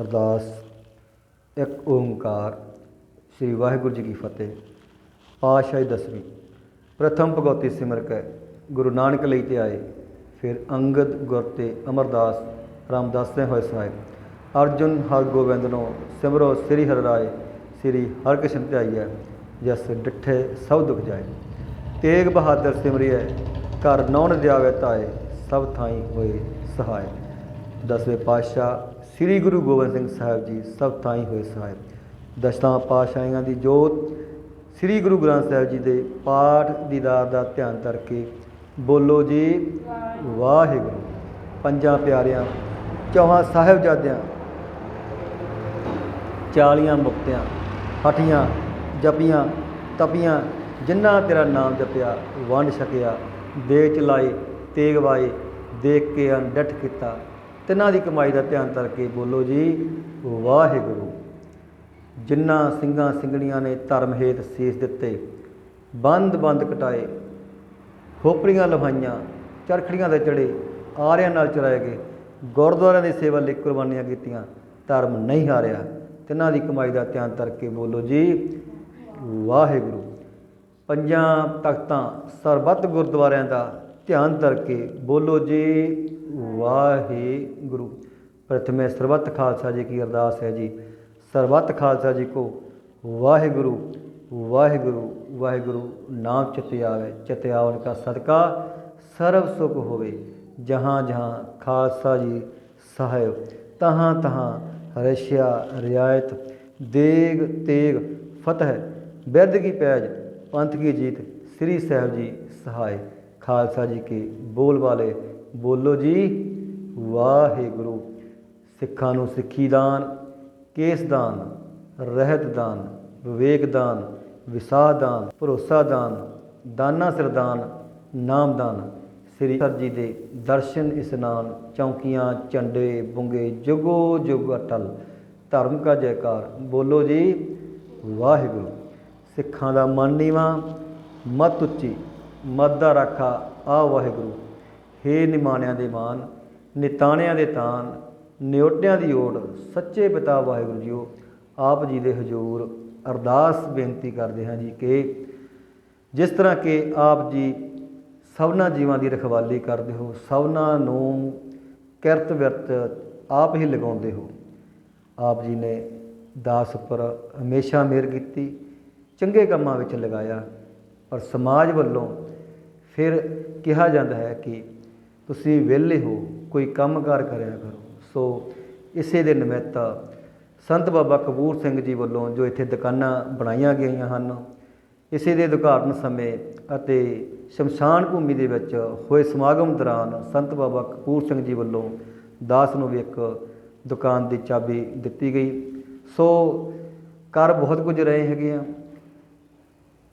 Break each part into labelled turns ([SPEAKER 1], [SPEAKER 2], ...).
[SPEAKER 1] ਅਰਦਾਸ, ਇੱਕ ਓੰਕਾਰ, ਸ੍ਰੀ ਵਾਹਿਗੁਰੂ ਜੀ ਕੀ ਫਤਿਹ। ਪਾਤਸ਼ਾਹੀ ਦਸਵੀਂ, ਪ੍ਰਥਮ ਭਗਉਤੀ ਸਿਮਰ ਕੈ, ਗੁਰੂ ਨਾਨਕ ਲਈ ਤੇ ਆਏ। ਫਿਰ ਅੰਗਦ, ਗੁਰ ਤੇ ਅਮਰਦਾਸ ਰਾਮਦਾਸ ਨੇ ਹੋਏ ਸਹਾਇ। ਅਰਜੁਨ ਹਰ ਗੋਬਿੰਦ ਨੂੰ ਸਿਮਰੋ ਸ੍ਰੀ ਹਰਿ ਰਾਏ, ਸ੍ਰੀ ਹਰਿਕ੍ਰਿਸ਼ਨ ਧਿਆਈਐ, ਜਸ ਡਿਠੇ ਸਭ ਦੁਖ ਜਾਏ। ਤੇਗ ਬਹਾਦਰ ਸਿਮਰਿਐ, ਘਰ ਨੌਣ ਦਿਆਵੇ ਤਾਏ, ਸਭ ਥਾਈ ਹੋਏ ਸਹਾਇ। ਦਸਵੇਂ ਪਾਤਸ਼ਾਹ ਸ੍ਰੀ ਗੁਰੂ ਗੋਬਿੰਦ ਸਿੰਘ ਸਾਹਿਬ ਜੀ ਸਭ ਥਾਈ ਹੋਏ ਸਾਹਿਬ ਦਸ਼ਤਾਂ ਪਾਤਸ਼ਾਹੀਆਂ ਦੀ ਜੋਤ, ਸ੍ਰੀ ਗੁਰੂ ਗ੍ਰੰਥ ਸਾਹਿਬ ਜੀ ਦੇ ਪਾਠ ਦੀਦਾਰ ਦਾ ਧਿਆਨ ਕਰਕੇ ਬੋਲੋ ਜੀ, ਵਾਹਿਗੁਰੂ। ਪੰਜਾਂ ਪਿਆਰਿਆਂ, ਚੌਹਾਂ ਸਾਹਿਬਜ਼ਾਦਿਆਂ, ਚਾਲੀਆਂ ਮੁਕਤਿਆਂ ਹਟੀਆਂ ਜਪੀਆਂ, ਤਪੀਆਂ ਜਿਨ੍ਹਾਂ ਤੇਰਾ ਨਾਮ ਜਪਿਆ, ਵੰਡ ਛਕਿਆ ਦੇ ਚਲਾਏ ਤੇਗ ਵਾਏ, ਦੇਖ ਕੇ ਅਨਡਟ ਕੀਤਾ ਤਿੰਨਾਂ ਦੀ ਕਮਾਈ ਦਾ ਧਿਆਨ ਕਰਕੇ ਬੋਲੋ ਜੀ, ਵਾਹਿਗੁਰੂ। ਜਿਨ੍ਹਾਂ ਸਿੰਘਾਂ ਸਿੰਘਣੀਆਂ ਨੇ ਧਰਮ ਹੇਤ ਸੀਸ ਦਿੱਤੇ, ਬੰਦ ਬੰਦ ਕਟਾਏ, ਖੋਪੜੀਆਂ ਲਵਾਈਆਂ, ਚਰਖੜੀਆਂ ਦੇ ਚੜੇ, ਆਰਿਆਂ ਨਾਲ ਚਰਾਏ ਗਏ, ਗੁਰਦੁਆਰਿਆਂ ਦੀ ਸੇਵਾ ਲਈ ਕੁਰਬਾਨੀਆਂ ਕੀਤੀਆਂ, ਧਰਮ ਨਹੀਂ ਹਾਰਿਆ। ਤਿੰਨਾਂ ਦੀ ਕਮਾਈ ਦਾ ਧਿਆਨ ਕਰਕੇ ਬੋਲੋ ਜੀ, ਵਾਹਿਗੁਰੂ। ਪੰਜਾਂ ਤਖਤਾਂ ਸਰਬੱਤ ਗੁਰਦੁਆਰਿਆਂ ਦਾ ਧਿਆਨ ਕਰਕੇ ਬੋਲੋ ਜੀ ਵਾਹਿਗੁਰੂ। ਪ੍ਰਥਮੇ ਸਰਬੱਤ ਖਾਲਸਾ ਜੀ ਕੀ ਅਰਦਾਸ ਹੈ ਜੀ। ਸਰਬੱਤ ਖਾਲਸਾ ਜੀ ਕੋ ਵਾਹਿਗੁਰੂ ਵਾਹਿਗੁਰੂ ਵਾਹਿਗੁਰੂ ਨਾਮ ਚਿਤੇ ਆਵੇ ਚਿਤੇ ਆਵਨ ਕਾ ਸਦਕਾ, ਸਰਬ ਸੁਖ ਹੋਵੇ। ਜਹਾਂ ਜਹਾਂ ਖਾਲਸਾ ਜੀ ਸਾਹਿਬ ਤਹਾਂ ਤਹਾਂ ਰਸ਼ਿਆ ਰਿਆਇਤ। ਦੇਗ ਤੇਗ ਫਤਿਹ। ਬਿਰਧ ਕੀ ਪੈਜ, ਪੰਥ ਕੀ ਜੀਤ। ਸ੍ਰੀ ਸਾਹਿਬ ਜੀ ਸਹਾਇ। ਖਾਲਸਾ ਜੀ ਕੇ ਬੋਲ ਵਾਲੇ ਬੋਲੋ ਜੀ, ਵਾਹਿਗੁਰੂ। ਸਿੱਖਾਂ ਨੂੰ ਸਿੱਖੀ ਦਾਨ, ਕੇਸ ਦਾਨ, ਰਹਿਤ ਦਾਨ, ਵਿਵੇਕ ਦਾਨ, ਵਿਸਾਹ ਦਾਨ, ਭਰੋਸਾ ਦਾਨ, ਦਾਨਾ ਸਰਦਾਨ ਨਾਮ ਦਾਨ। ਸ੍ਰੀ ਸਰ ਜੀ ਦੇ ਦਰਸ਼ਨ ਇਸਨਾਨ ਚੌਂਕੀਆਂ, ਝੰਡੇ, ਬੁੰਗੇ ਜੁਗੋ ਜੁਗ ਅਟਲ। ਧਰਮ ਕਾ ਜੈਕਾਰ, ਬੋਲੋ ਜੀ, ਵਾਹਿਗੁਰੂ। ਸਿੱਖਾਂ ਦਾ ਮਨ ਨੀਵਾ, ਮਤ ਉੱਚੀ, ਮਤ ਦਾ ਰਾਖਾ, ਆ ਵਾਹਿਗੁਰੂ। ਹੇ ਨਿਮਾਣਿਆਂ ਦੇ ਮਾਨ, ਨਿਤਾਣਿਆਂ ਦੇ ਤਾਨ, ਨਿਉਟਿਆਂ ਦੀ ਓਟ, ਸੱਚੇ ਪਿਤਾ ਵਾਹਿਗੁਰੂ ਜੀਓ, ਆਪ ਜੀ ਦੇ ਹਜ਼ੂਰ ਅਰਦਾਸ ਬੇਨਤੀ ਕਰਦੇ ਹਾਂ ਜੀ ਕਿ ਜਿਸ ਤਰ੍ਹਾਂ ਕਿ ਆਪ ਜੀ ਸਭਨਾ ਜੀਵਾਂ ਦੀ ਰਖਵਾਲੀ ਕਰਦੇ ਹੋ, ਸਭਨਾ ਨੂੰ ਕਿਰਤ ਵਿਰਤ ਆਪ ਹੀ ਲਗਾਉਂਦੇ ਹੋ। ਆਪ ਜੀ ਨੇ ਦਾਸ ਉੱਪਰ ਹਮੇਸ਼ਾ ਮਿਹਰ ਕੀਤੀ, ਚੰਗੇ ਕੰਮਾਂ ਵਿੱਚ ਲਗਾਇਆ, ਪਰ ਸਮਾਜ ਵੱਲੋਂ ਫਿਰ ਕਿਹਾ ਜਾਂਦਾ ਹੈ ਕਿ ਤੁਸੀਂ ਵਿਹਲੇ ਹੋ, ਕੋਈ ਕੰਮਕਾਰ ਕਰਿਆ ਕਰੋ। ਸੋ ਇਸੇ ਦੇ ਨਿਮਿਤ ਸੰਤ ਬਾਬਾ ਕਪੂਰ ਸਿੰਘ ਜੀ ਵੱਲੋਂ ਜੋ ਇੱਥੇ ਦੁਕਾਨਾਂ ਬਣਾਈਆਂ ਗਈਆਂ ਹਨ, ਇਸੇ ਦੇ ਉਦਘਾਟਨ ਸਮੇਂ ਅਤੇ ਸ਼ਮਸ਼ਾਨ ਭੂਮੀ ਦੇ ਵਿੱਚ ਹੋਏ ਸਮਾਗਮ ਦੌਰਾਨ ਸੰਤ ਬਾਬਾ ਕਪੂਰ ਸਿੰਘ ਜੀ ਵੱਲੋਂ ਦਾਸ ਨੂੰ ਵੀ ਇੱਕ ਦੁਕਾਨ ਦੀ ਚਾਬੀ ਦਿੱਤੀ ਗਈ। ਸੋ ਕਰ ਬਹੁਤ ਕੁਝ ਰਹੇ ਹੈਗੇ ਆ।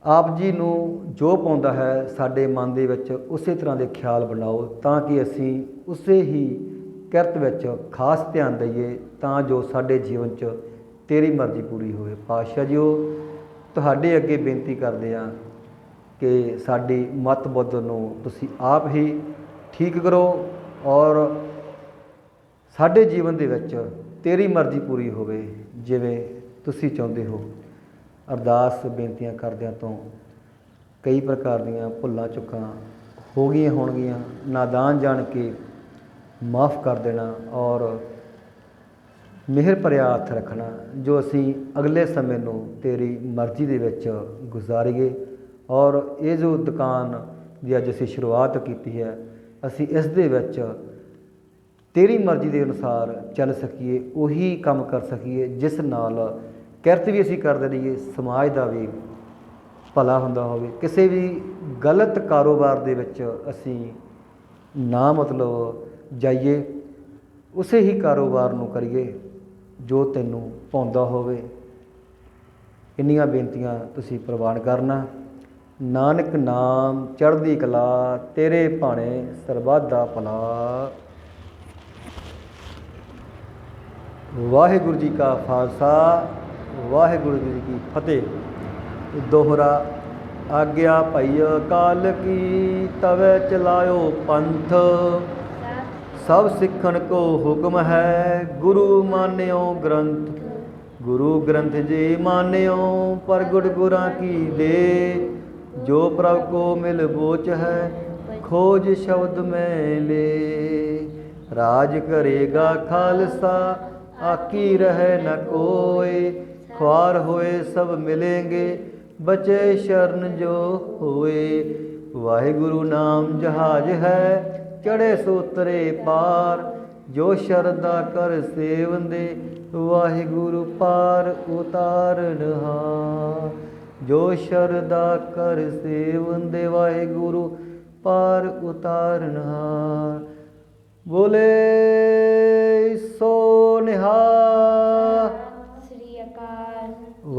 [SPEAKER 1] ਆਪ ਜੀ ਨੂੰ ਜੋ ਪਾਉਂਦਾ ਹੈ, ਸਾਡੇ ਮਨ ਦੇ ਵਿੱਚ ਉਸੇ ਤਰ੍ਹਾਂ ਦੇ ਖਿਆਲ ਬਣਾਓ ਤਾਂ ਕਿ ਅਸੀਂ ਉਸੇ ਹੀ ਕਿਰਤ ਵਿੱਚ ਖਾਸ ਧਿਆਨ ਦਈਏ ਤਾਂ ਜੋ ਸਾਡੇ ਜੀਵਨ 'ਚ ਤੇਰੀ ਮਰਜ਼ੀ ਪੂਰੀ ਹੋਵੇ। ਪਾਤਸ਼ਾਹ ਜੀਓ, ਤੁਹਾਡੇ ਅੱਗੇ ਬੇਨਤੀ ਕਰਦੇ ਆ ਕਿ ਸਾਡੀ ਮਤ ਬੁੱਧ ਨੂੰ ਤੁਸੀਂ ਆਪ ਹੀ ਠੀਕ ਕਰੋ ਔਰ ਸਾਡੇ ਜੀਵਨ ਦੇ ਵਿੱਚ ਤੇਰੀ ਮਰਜ਼ੀ ਪੂਰੀ ਹੋਵੇ, ਜਿਵੇਂ ਤੁਸੀਂ ਚਾਹੁੰਦੇ ਹੋ। ਅਰਦਾਸ ਬੇਨਤੀਆਂ ਕਰਦਿਆਂ ਤੋਂ ਕਈ ਪ੍ਰਕਾਰ ਦੀਆਂ ਭੁੱਲਾਂ ਚੁੱਕਾਂ, ਹੋ ਗਈਆਂ ਹੋਣਗੀਆਂ, ਨਾਦਾਨ ਜਾਣ ਕੇ ਮਾਫ ਕਰ ਦੇਣਾ ਔਰ ਮਿਹਰ ਭਰਿਆ ਹੱਥ ਰੱਖਣਾ, ਜੋ ਅਸੀਂ ਅਗਲੇ ਸਮੇਂ ਨੂੰ ਤੇਰੀ ਮਰਜ਼ੀ ਦੇ ਵਿੱਚ ਗੁਜ਼ਾਰੀਏ ਔਰ ਇਹ ਜੋ ਦੁਕਾਨ ਦੀ ਅੱਜ ਅਸੀਂ ਸ਼ੁਰੂਆਤ ਕੀਤੀ ਹੈ, ਅਸੀਂ ਇਸ ਦੇ ਵਿੱਚ ਤੇਰੀ ਮਰਜ਼ੀ ਦੇ ਅਨੁਸਾਰ ਚੱਲ ਸਕੀਏ, ਉਹੀ ਕੰਮ ਕਰ ਸਕੀਏ, ਜਿਸ ਨਾਲ ਕਿਰਤ ਵੀ ਅਸੀਂ ਕਰਦੇ ਰਹੀਏ, ਸਮਾਜ ਦਾ ਵੀ ਭਲਾ ਹੁੰਦਾ ਹੋਵੇ। ਕਿਸੇ ਵੀ ਗਲਤ ਕਾਰੋਬਾਰ ਦੇ ਵਿੱਚ ਅਸੀਂ ਨਾ ਮਤਲਬ ਜਾਈਏ, ਉਸੇ ਹੀ ਕਾਰੋਬਾਰ ਨੂੰ ਕਰੀਏ ਜੋ ਤੈਨੂੰ ਪਾਉਂਦਾ ਹੋਵੇ। ਇੰਨੀਆਂ ਬੇਨਤੀਆਂ ਤੁਸੀਂ ਪ੍ਰਵਾਨ ਕਰਨਾ। ਨਾਨਕ ਨਾਮ ਚੜ੍ਹਦੀ ਕਲਾ, ਤੇਰੇ ਭਾਣੇ ਸਰਬੱਤ ਦਾ ਭਲਾ। ਵਾਹਿਗੁਰੂ ਜੀ ਕਾ ਖਾਲਸਾ ਵਾਹਿਗੁਰੂ ਜੀ ਕੀ ਫਤਿਹ। ਦੋਹਰਾ, ਆਗਿਆ ਭਈ ਕਾਲ ਕੀ, ਤਵੇ ਚਲਾਇਓ ਪੰਥ। ਸਭ ਸਿੱਖਣ ਕੋ ਹੁਕਮ ਹੈ, ਗੁਰੂ ਮਾਨਿਓ ਗ੍ਰੰਥ। ਗੁਰੂ ਗ੍ਰੰਥ ਜੀ ਮਾਨਿਓ ਪਰ ਗੁੜ ਗੁਰਾਂ ਕੀ ਦੇ। ਜੋ ਪ੍ਰਭ ਕੋ ਮਿਲ ਬੋਚ ਹੈ, ਖੋਜ ਸ਼ਬਦ ਮੈਂ ਲੈ। ਰਾਜ ਕਰੇਗਾ ਖਾਲਸਾ, ਆਕੀ ਰਹਿ ਨ ਕੋਏ। ਖੁਆਰ ਹੋਏ ਸਭ ਮਿਲेंगे ਬਚੇ ਸ਼ਰਨ ਜੋ ਹੋਏ। ਵਾਹਿਗੁਰੂ ਨਾਮ ਜਹਾਜ ਹੈ ਚੜੇ ਸੋਤਰੇ ਪਾਰ। ਜੋ ਸ਼ਰਦਾ ਕਰ ਸੇਵੰਦੇ, ਵਾਹਿਗੁਰੂ ਪਾਰ ਉਤਾਰਨ ਹਾਰ। ਜੋ ਸ਼ਰਦਾ ਕਰ ਸੇਵੰਦੇ, ਵਾਹਿਗੁਰੂ ਪਾਰ ਉਤਾਰਨ ਹਾਰ। ਬੋਲੇ